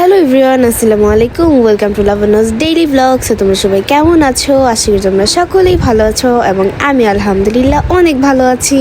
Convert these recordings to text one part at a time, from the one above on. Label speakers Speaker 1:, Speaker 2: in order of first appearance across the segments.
Speaker 1: Hello everyone, আসসালামু আলাইকুম। Welcome to লাভানোস ডেইলি ব্লগস তোমরা সবাই কেমন আছো? আশা করি তোমরা সকলেই ভালো আছো এবং আমি আলহামদুলিল্লাহ অনেক ভালো আছি।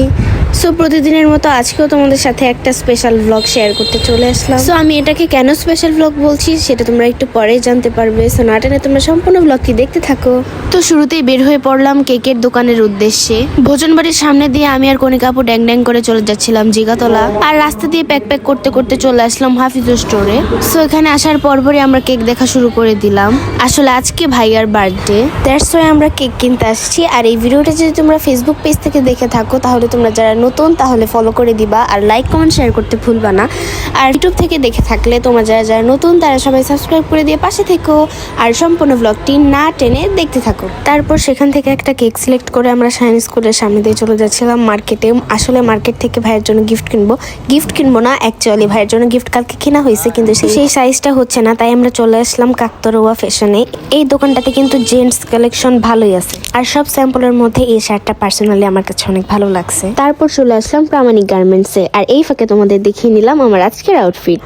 Speaker 1: সো প্রতিদিনের মতো আজকেও তোমাদের সাথে একটা স্পেশাল ব্লগ শেয়ার করতে চলে আসলাম। সো আমি এটাকে কেন স্পেশাল ব্লগ বলছি সেটা তোমরা একটু পরেই জানতে পারবে। সো না টেনে তোমরা সম্পূর্ণ ব্লগটি দেখতে থাকো। তো শুরুতেই বের হয়ে পড়লাম কেকের দোকানের উদ্দেশ্যে। ভোজন বাড়ির সামনে দিয়ে আমি আর কণিকা আপু ড্যাং ড্যাং করে চলে যাচ্ছিলাম জিগাতলা। আর রাস্তা দিয়ে প্যাক প্যাক করতে করতে চলে আসলাম হাফিজু স্টোরে সো এখানে আসার পরপরই আমরা কেক দেখা শুরু করে দিলাম। আসলে আজকে ভাইয়ার বার্থডে। দ্যাটস ওয়াই আমরা কেক কিনতে আসছি। আর এই ভিডিওটা যদি তোমরা ফেসবুক পেজ থেকে দেখে থাকো, তাহলে তোমরা যারা নতুন, তাহলে ফলো করে দিবা। আর লাইক কমেন্ট শেয়ার করতে ভুলবা না। আর ইউটিউব থেকে দেখে থাকলে তোমরা যারা যারা নতুন, তারা সবাই সাবস্ক্রাইব করে দিয়ে পাশে থেকো। আর সম্পূর্ণ ব্লগটি না টেনে দেখতে থাকো। তারপর সেখান থেকে একটা কেক সিলেক্ট করে আমরা সায়েন্স স্কুলের সামনে দিয়ে চলে যাচ্ছিলাম মার্কেটে আসলে মার্কেট থেকে ভাইয়ের জন্য গিফট কিনবো। গিফট কিনবো না অ্যাকচুয়ালি ভাইয়ের জন্য গিফট কালকে কেনা হয়েছে, কিন্তু সেই- সেই সাইজটা হচ্ছে না, তাই আমরা চলে আসলাম কাকতরোয়া ফ্যাশনে এই দোকানটাতে কিন্তু জেন্টস কালেকশন ভালোই আছে। আর সব স্যাম্পলের মধ্যে এই শার্টটা পার্সোনালি আমার কাছে অনেক ভালো লাগছে। তারপর চলে আসলাম প্রামাণিক গার্মেন্টসে আর এই ফাঁকে তোমাদের দেখিয়ে নিলাম আমার আজকের আউটফিট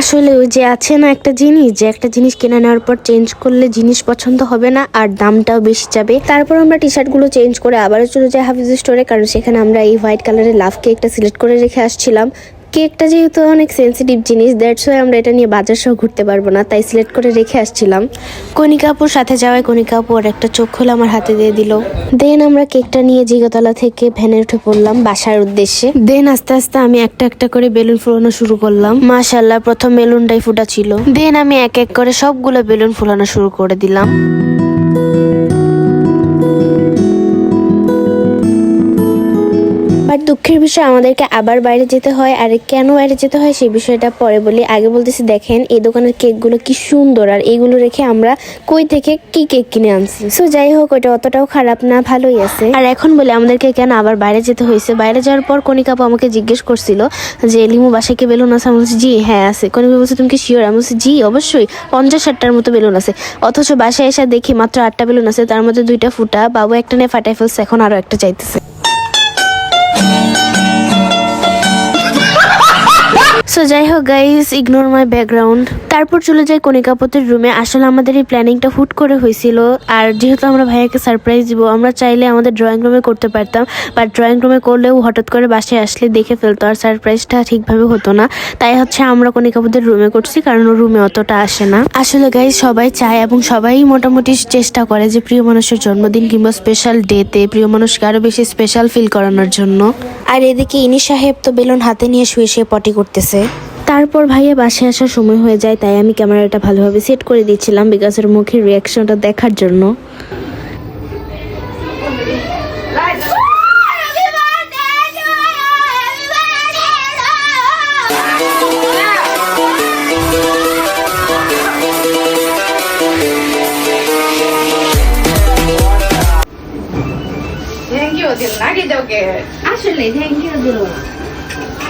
Speaker 1: আসলে ওই যে আছে না একটা জিনিস, যে একটা জিনিস কিনে নেওয়ার পর চেঞ্জ করলে জিনিস পছন্দ হবে না, আর দামটাও বেশি যাবে। তারপর আমরা টি শার্টগুলো চেঞ্জ করে আবারও চলে যাই হাফিজ স্টোরে কারণ সেখানে আমরা এই হোয়াইট কালারের লাভ একটা সিলেক্ট করে রেখে আসছিলাম। কেকটা যেহেতু অনেক সেন্সিটিভ জিনিস দ্যাটস ওয়াই আমরা এটা নিয়ে বাজার সহ ঘুরতে পারব না তাই সিলেক্ট করে রেখে আসছিলাম। কণিকাপুর সাথে যাওয়ায় কণিকাপুর একটা চোখ খুলে আমার হাতে দিয়ে দিল। দেন আমরা কেকটা নিয়ে জিগাতলা থেকে ভ্যানে উঠে পড়লাম বাসার উদ্দেশ্যে। দেন আস্তে আস্তে আমি একটা একটা করে বেলুন ফুলানো শুরু করলাম। মাশাল্লাহ প্রথম বেলুনটাই ফুটা ছিল। দেন আমি এক এক করে সবগুলো বেলুন ফুলানো শুরু করে দিলাম। বাট দুঃখের বিষয়, আমাদেরকে আবার বাইরে যেতে হয়। আর কেন বাইরে যেতে হয় সেই বিষয়টা পরে বলি। আগে বলতেছি, দেখেন, এই দোকানের কেকগুলো কি সুন্দর। আর এইগুলো রেখে আমরা কই থেকে কি কেক কিনে আনছি। সো যাই হোক, ওটা অতটাও খারাপ না, ভালোই আছে। আর এখন বলে, আমাদেরকে কেন আবার বাইরে যেতে হয়েছে? বাইরে যাওয়ার পর কণিকাপু আমাকে জিজ্ঞেস করছিল যে, লিমু, বাসায় কি বেলুন আছে? আমি বলছি, জি হ্যাঁ আছে। কণিকা বলছে, তুমি কি শিওর আমি বলছি, জি, অবশ্যই। পঞ্চাশ ষাটটার মতো বেলুন আছে। অথচ বাসায় এসে দেখি মাত্র আটটা বেলুন আছে। তার মধ্যে দুইটা ফুটা, বাবু একটা নিয়ে ফাটাই ফেলছে, এখন আরও একটা চাইতেছে। সো যাই হোক গাইজ ইগনোর মাই ব্যাকগ্রাউন্ড তারপর চলে যাই কণিকাপতির রুমে আসলে আমাদের এই প্ল্যানিংটা হুট করে হয়েছিল। আর যেহেতু আমরা ভাইয়াকে সারপ্রাইজ দিব, আমরা চাইলে আমাদের ড্রয়িং রুমে করতে পারতাম। বাট ড্রয়িং রুমে করলেও হঠাৎ করে বাসায় আসলে দেখে ফেলতো, আর সারপ্রাইজটা ঠিকভাবে হতো না। তাই হচ্ছে আমরা কণিকাপতির রুমে করছি, কারণ ও রুমে অতটা আসে না। আসলে গাইজ সবাই চায় এবং সবাই মোটামুটি চেষ্টা করে যে প্রিয় মানুষের জন্মদিন কিংবা স্পেশাল ডেতে প্রিয় মানুষকে আরও বেশি স্পেশাল ফিল করানোর জন্য। আর এদিকে ইনি সাহেব তো বেলুন হাতে নিয়ে শুয়ে শুয়ে পটি করতেছে। তারপর ভাইয়া বাসে আসার সময় হয়ে যায়, তাই আমি ক্যামেরাটা ভালোভাবে সেট করে দিয়েছিলাম বিকজ ওর মুখের রিয়াকশনটা দেখার জন্য। আসলে থ্যাংক ইউ দিল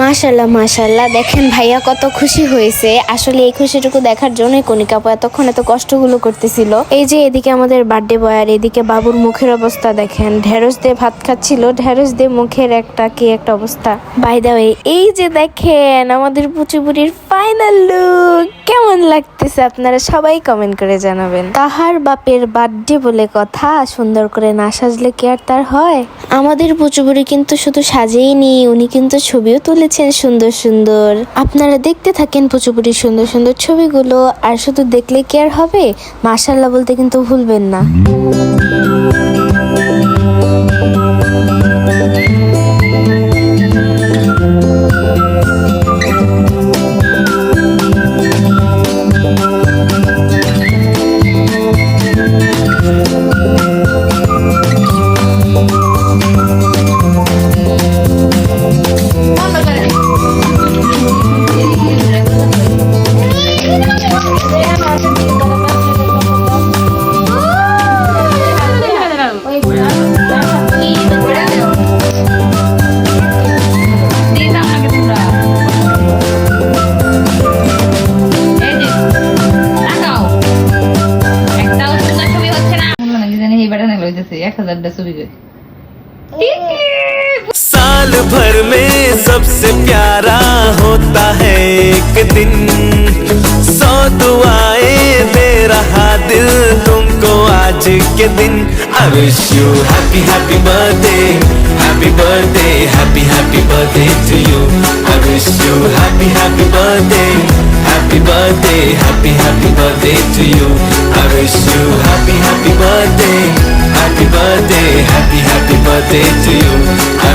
Speaker 1: মাশাল্লাহ মাশাল্লাহ দেখেন ভাইয়া কত খুশি হয়েছে। আসলে এই খুশিটুকু দেখার জন্যই কণিকাপু এতক্ষণ এত কষ্টগুলো করতেছিল। এই যে এদিকে আমাদের বার্থডে বয় আর এদিকে বাবুর মুখের অবস্থা দেখেন। ঢেঁড়স দিয়ে ভাত খাচ্ছিল। ঢেঁড়স দিয়ে মুখের একটা কি একটা অবস্থা। বাই দা ওয়ে এই যে দেখেন আমাদের পুচুপুরির ফাইনাল লুক কেমন লাগতেছে আপনারা সবাই কমেন্ট করে জানাবেন। তাহার বাপের বার্থডে বলে কথা? সুন্দর করে না সাজলে কি আর তার হয়? আমাদের পুচুপুরি কিন্তু শুধু সাজেইনি উনি কিন্তু ছবিও তুলেছেন সুন্দর সুন্দর। আপনারা দেখতে থাকেন পুচুপুরি সুন্দর সুন্দর ছবিগুলো, আর শুধু দেখলে কি আর হবে? মাসাল্লাহ বলতে কিন্তু ভুলবেন না।
Speaker 2: सबसे प्यारा होता है एक दिन। सौ दुआएँ दे रहा दिल तुमको आज के दिन। I happy happy birthday happy birthday happy happy birthday to you I happy happy birthday happy birthday happy happy birthday to you I happy happy birthday happy birthday happy happy birthday to you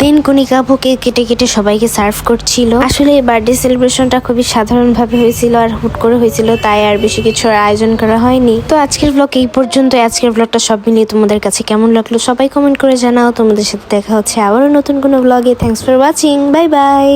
Speaker 1: দিন কণিকা ভোকে কেটে কেটে সবাইকে serve করছিল। আসলে এই birthday সেলিব্রেশনটা খুবই সাধারণভাবে হয়েছিল আর হুট করে হয়েছিল, তাই আর বেশি কিছু আয়োজন করা হয়নি। তো আজকের ব্লগ এই পর্যন্ত আজকের ব্লগটা সব মিলিয়ে তোমাদের কাছে কেমন লাগল সবাই কমেন্ট করে জানাও। তোমাদের সাথে দেখা হচ্ছে আবারও নতুন কোনো ব্লগে thanks for watching bye bye